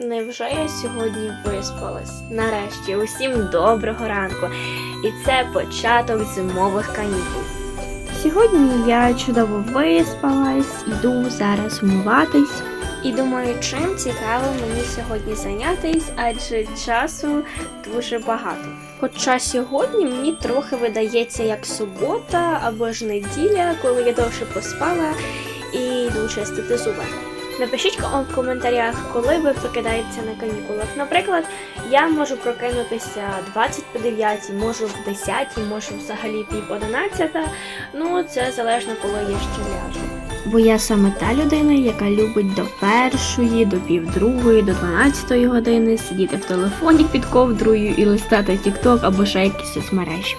Невже я сьогодні виспалась? Нарешті, усім доброго ранку. І це початок зимових канікул. Сьогодні я чудово виспалась, іду зараз вмиватись. І думаю, чим цікаво мені сьогодні зайнятись, адже часу дуже багато. Хоча сьогодні мені трохи видається як субота або ж неділя, коли я довше поспала і йду чистити зуби. Напишіть в коментарях, коли ви прокидаєтеся на канікулах. Наприклад, я можу прокинутися 20 по 9, можу в 10, можу взагалі пів 11. Ну, це залежно, коли я ще ляжу. Бо я саме та людина, яка любить до першої, до півдругої, до дванадцятої години сидіти в телефоні під ковдрою і листати TikTok або ще якісь соцмережі.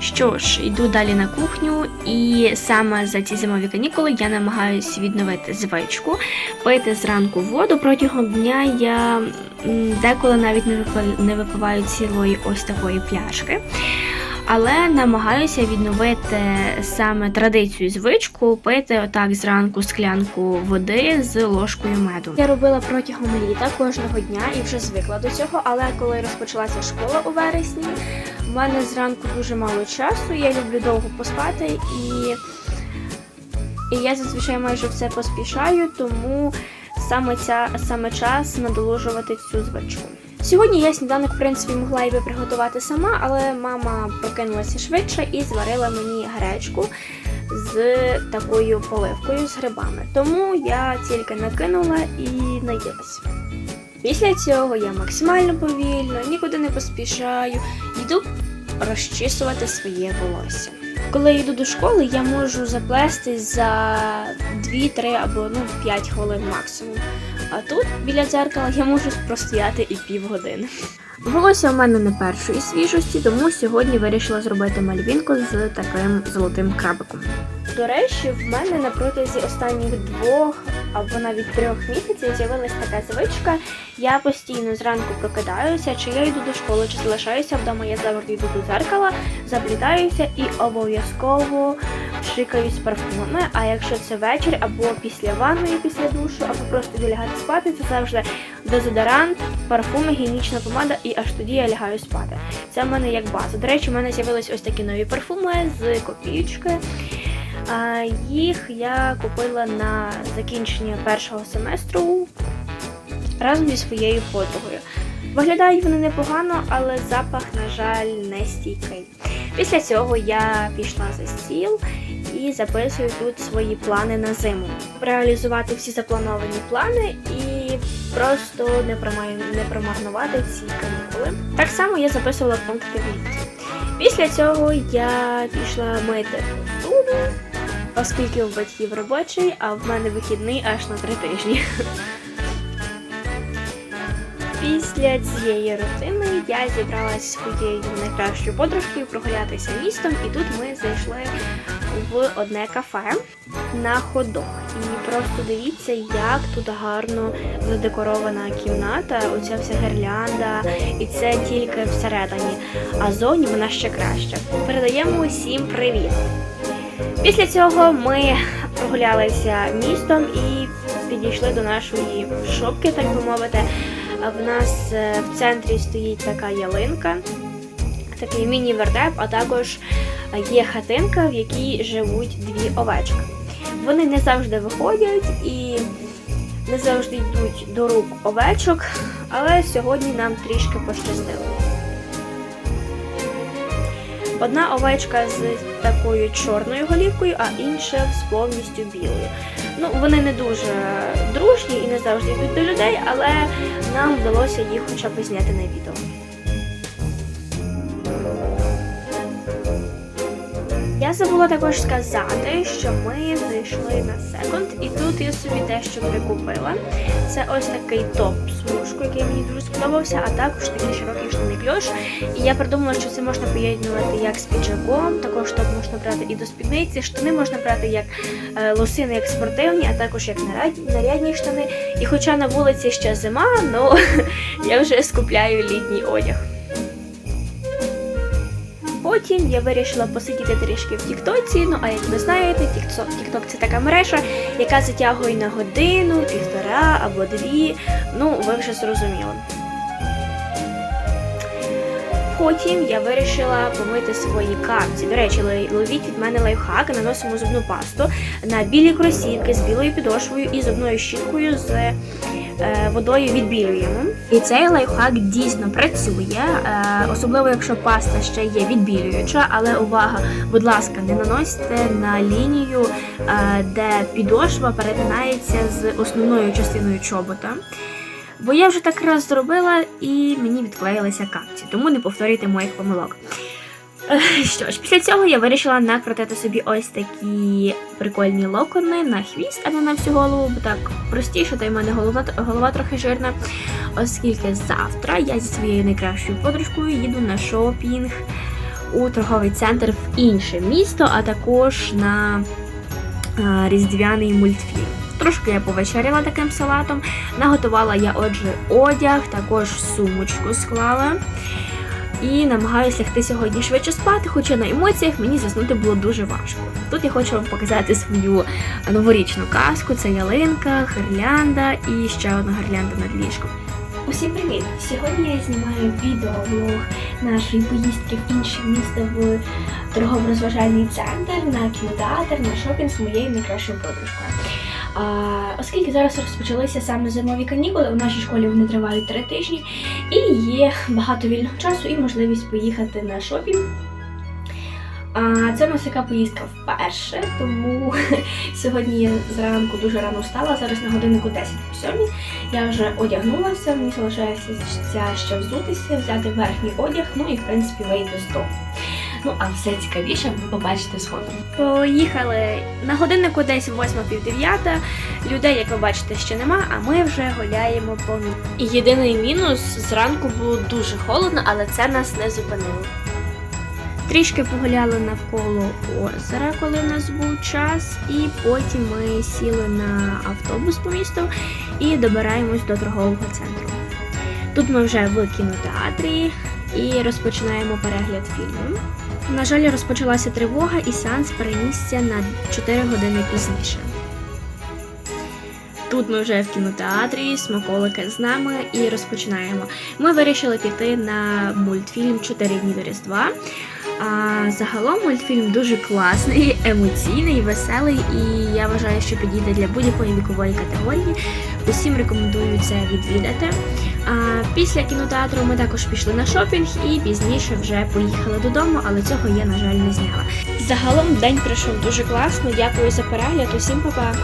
Що ж, йду далі на кухню, і саме за ці зимові канікули я намагаюся відновити звичку, пити зранку воду. Протягом дня я деколи навіть не випи- не випиваю цілої ось такої пляшки. Але намагаюся відновити саме традицію звичку пити отак зранку склянку води з ложкою меду. Я робила протягом літа кожного дня і вже звикла до цього. Але коли розпочалася школа у вересні, в мене зранку дуже мало часу. Я люблю довго поспати і, і я зазвичай майже все поспішаю, тому саме ця саме час надолужувати цю звичку. Сьогодні я сніданок, в принципі, могла і би приготувати сама, але мама прокинулася швидше і зварила мені гречку з такою поливкою з грибами. Тому я тільки накинула і наїлася. Після цього я максимально повільно, нікуди не поспішаю, йду розчісувати своє волосся. Коли я йду до школи, я можу заплести за 2-3 або ну, 5 хвилин максимум. А тут біля дзеркала я можу простояти і півгодини. Волосся у мене не першої свіжості, тому сьогодні вирішила зробити мальвінку з таким золотим крабиком. До речі, в мене на протязі останніх двох або навіть трьох місяців з'явилась така звичка. Я постійно зранку прокидаюся, чи я йду до школи, чи залишаюся вдома, я завжди йду до дзеркала, заплітаюся і обов'язково шикаюсь парфумами. А якщо це вечір або після ванної, після душу, або просто лягати спати, це завжди дезодорант, парфуми, гігієнічна помада, і аж тоді я лягаю спати. Це в мене як база. До речі, в мене з'явились ось такі нові парфуми з копійки. Їх я купила на закінчення першого семестру разом зі своєю подругою. Виглядають вони непогано, але запах, на жаль, не стійкий. Після цього я пішла за стіл і записую тут свої плани на зиму. Реалізувати всі заплановані плани і просто не, не промарнувати ці канікули. Так само я записувала пункти в. Після цього я пішла мити посуду, оскільки у батьків робочий, а в мене вихідний аж на три тижні. Після цієї рутини я зібралася зі своєю найкращою подружкою прогулятися містом, і тут ми зайшли в одне кафе на ходок. І просто дивіться, як тут гарно задекорована кімната, оця вся гірлянда, і це тільки всередині. А зовні вона ще краща. Передаємо усім привіт! Після цього ми прогулялися містом і підійшли до нашої шопки, так би мовити. В нас е, в центрі стоїть така ялинка, такий міні-вертеп, а також є хатинка, в якій живуть дві овечки. Вони не завжди виходять і не завжди йдуть до рук овечок, але сьогодні нам трішки пощастило. Одна овечка з такою чорною голівкою, а інша з повністю білою. Ну, вони не дуже дружні і не завжди йдуть до людей, але нам вдалося їх хоча б зняти на відео. Я забула також сказати, що ми зайшли на секонд, і тут я собі дещо прикупила. Це ось такий топ смужку, який мені дуже сподобався, а також такий широкий штани кльош. І я придумала, що це можна поєднувати як з піджаком, також топ можна брати і до спідниці. Штани можна брати як е, лосини, як спортивні, а також як наряд- нарядні штани. І хоча на вулиці ще зима, ну я вже скупляю літній одяг. Потім я вирішила посидіти трішки в Тіктоці. Ну а як ви знаєте, Тікток це така мережа, яка затягує на годину, півтора або дві. Ну, ви вже зрозуміли. Потім я вирішила помити свої капці. До речі, ловіть від мене лайфхак, наносимо зубну пасту на білі кросівки з білою підошвою і зубною щіткою з е, водою відбілюємо. І цей лайфхак дійсно працює, е, особливо якщо паста ще є відбілююча, але увага, будь ласка, не наносьте на лінію, е, де підошва перетинається з основною частиною чобота. Бо я вже так раз зробила і мені відклеїлися капці, тому не повторюйте моїх помилок. Що ж, після цього я вирішила накрутити собі ось такі прикольні локони на хвіст, а не на всю голову, бо так простіше, та й в мене голова, голова трохи жирна. Оскільки завтра я зі своєю найкращою подружкою їду на шопінг у торговий центр в інше місто, а також на а, різдвяний мультфільм. Трошки я повечеряла таким салатом. Наготувала я отже одяг, також сумочку склала. І намагаюся лягти сьогодні швидше спати, хоча на емоціях мені заснути було дуже важко. Тут я хочу вам показати свою новорічну казку. Це ялинка, гирлянда і ще одна гирлянда над ліжком. Усім привіт! Сьогодні я знімаю відеоблог нашої поїздки в інше місто в торгово-розважальний центр на кінотеатр на шопінг з моєю найкращою подружкою. Оскільки зараз розпочалися саме зимові канікули, у нашій школі вони тривають три тижні, і є багато вільного часу і можливість поїхати на шопінг. А, це у нас така поїздка вперше, тому сьогодні я зранку дуже рано встала, зараз на годиннику 10 по 7. Я вже одягнулася, мені залишається ще взутися, взяти верхній одяг, ну і в принципі вийти з дому. Ну, а все цікавіше ви побачите згодом. Поїхали на годиннику десь 8-9. Людей, як ви бачите, ще нема, а ми вже гуляємо по місту. І єдиний мінус зранку було дуже холодно, але це нас не зупинило. Трішки погуляли навколо озера, коли в нас був час, і потім ми сіли на автобус по місту і добираємось до торгового центру. Тут ми вже в кінотеатрі і розпочинаємо перегляд фільму. На жаль, розпочалася тривога, і сеанс перенісся на 4 години пізніше. Тут ми вже в кінотеатрі, смаколики з нами і розпочинаємо. Ми вирішили піти на мультфільм «Чотири дні до Різдва. А, загалом мультфільм дуже класний, емоційний, веселий, і я вважаю, що підійде для будь-якої вікової категорії. Усім рекомендую це відвідати. Після кінотеатру ми також пішли на шопінг і пізніше вже поїхали додому, але цього я, на жаль, не зняла. Загалом день пройшов дуже класно. Дякую за перегляд. Усім па-па!